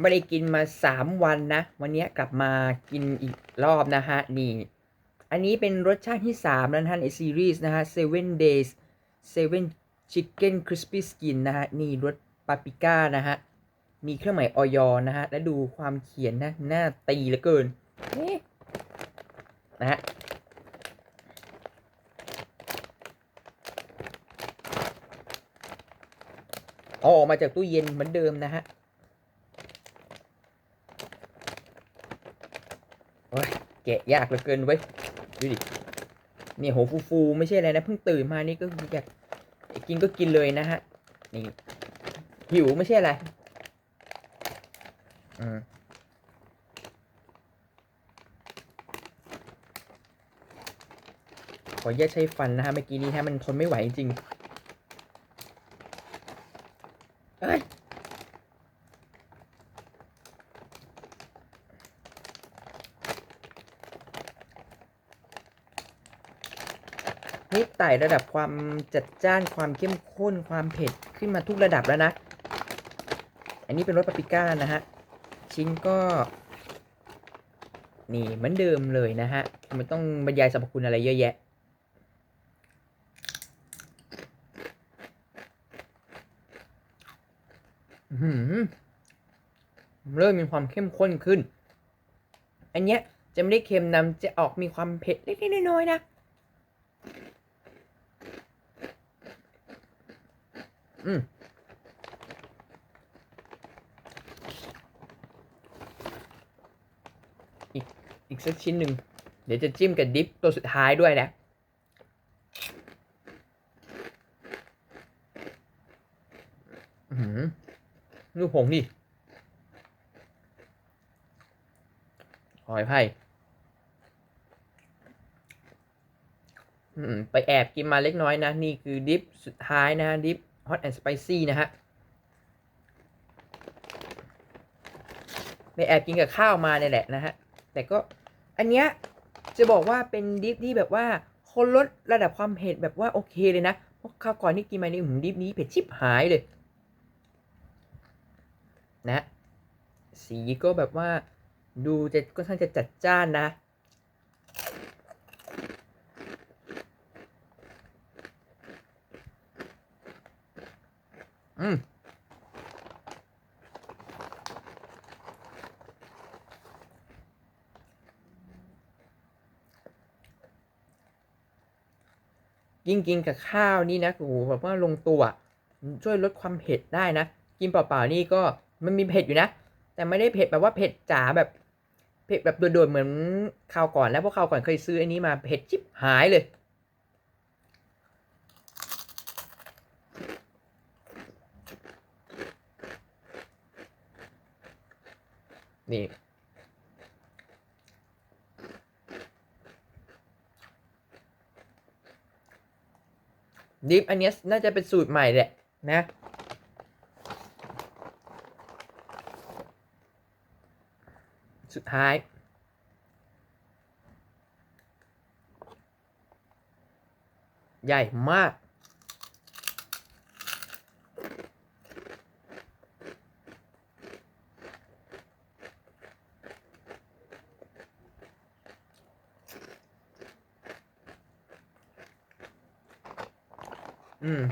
ไม่ได้กินมาสามวันนะ วันนี้กลับมากินอีกรอบนะฮะ นี่ อันนี้เป็นรสชาติที่สามแล้วนะฮะในซีรีส์นะฮะ seven days seven chicken crispy skin นะฮะ นี่รสปาปริก้านะฮะ มีเครื่องหมายออยนะฮะ และดูความเขียนนะ หน้าตีเหลือเกินนี่นะฮะเอาออกมาจากตู้เย็นเหมือนเดิมนะฮะ โอ้ย แกะยากเหลือเกินเว้ยดูดิเนี่ยโหฟูฟูไม่ใช่อะไรนะเพิ่งตื่นมานี่ก็อยากกินก็กินเลยนะฮะนี่หิวไม่ใช่อะไรอืมขอแยกใช้ฟันนะฮะเมื่อกี้นี้ฮะมันทนไม่ไหวจริงเอ้ย นี่ไต่ระดับความจัดจ้านความเข้มข้นความเผ็ดขึ้นมาทุกระดับแล้วนะ อันนี้เป็นรสปาปริก้านะฮะ ชิ้นก็ นี่เหมือนเดิมเลยนะฮะมันต้องบรรยายสรรพคุณอะไรเยอะแยะเริ่มมีความเข้มข้นขึ้น อันเนี้ยจะไม่ได้เค็มนำจะออกมีความเผ็ดเล็กๆน้อยๆนะ อืมอีกอีกสักชิ้นหนึ่ง เดี๋ยวจะจิ้มกับดิฟตัวสุดท้ายด้วยนะอือหือดูผงดิหอยไผ่ไปแอบกินมาเล็กน้อยนะ นี่คือดิฟสุดท้ายนะดิฟ ฮอตแอนด์สไปซี่นะฮะไปแอบกินกับข้าวมาเนี่ยแหละนะฮะ แต่ก็อันเนี้ยจะบอกว่าเป็นดิฟที่แบบว่าคนลดระดับความเผ็ดแบบว่าโอเคเลยนะเพราะข้าวก่อนที่กินมาในี่มดิฟนี้เผ็ดชิบหายเลย นะ สีก็แบบว่าดูจะก็ท่างจะจัดจ้านนะ อืมยิ่งกินกับข้าวนี่นะโอ้โหแบบว่าลงตัว ช่วยลดความเผ็ดได้นะ กินเปล่าๆนี่ก็มันมีเผ็ดอยู่นะ แต่ไม่ได้เผ็ดแบบว่าเผ็ดจ๋าแบบเผ็ดแบบโดดๆเหมือนคราวก่อนแล้วพราะคราวก่อนเคยซื้ออันนี้มาเผ็ดชิบหายเลย นี่ ดิฟอันนี้น่าจะเป็นสูตรใหม่แหละนะสุดท้าย ใหญ่มาก อืม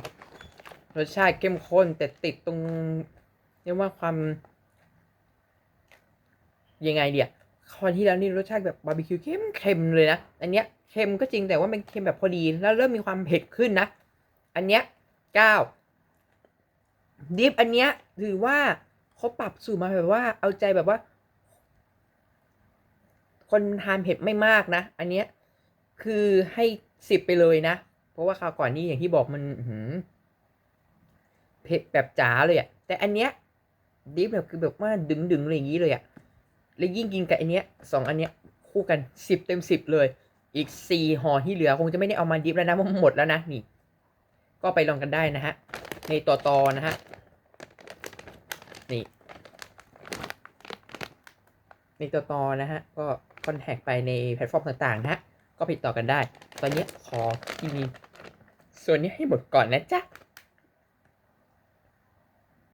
รสชาติเข้มข้นแต่ติดตรงเรียกว่าความยังไงเดียคราวที่แล้วนี่รสชาติแบบบาร์บีคิวเข้มเค็มเลยนะ อันเนี้ยเค็มก็จริงแต่ว่ามันเค็มแบบพอดี แล้วเริ่มมีความเผ็ดขึ้นนะ อันเนี้ยเก้าดิฟอันเนี้ยถือว่าเขาปรับสูตรมาแบบว่า เอาใจแบบว่า คนทานเผ็ดไม่มากนะ อันเนี้ยคือให้สิบไปเลยนะ เพราะว่าคราวก่อนนี่อย่างที่บอกมันหือเผ็ดแบบจ๋าเลยอะแต่อันเนี้ยดิฟแบบคือแบบว่าดึงดึงๆอะไรอย่างนี้เลยอะแล้วยิ่งกินกับอันเนี้ยสองอันเนี้ยคู่กันสิบเต็มสิบเลย อีกสี่ห่อที่เหลือคงจะไม่ได้เอามาดิฟแล้วนะเพราะมันหมดแล้วนะนี่ ก็ไปลองกันได้นะฮะ ในต่อต่อนะฮะนี่ในต่อต่อนะฮะก็คอนแทคไปในแพลตฟอร์มต่างๆนะฮะ ก็ติดต่อกันได้ ตอนนี้ขอกินส่วนนี้ให้หมดก่อนนะจ๊ะ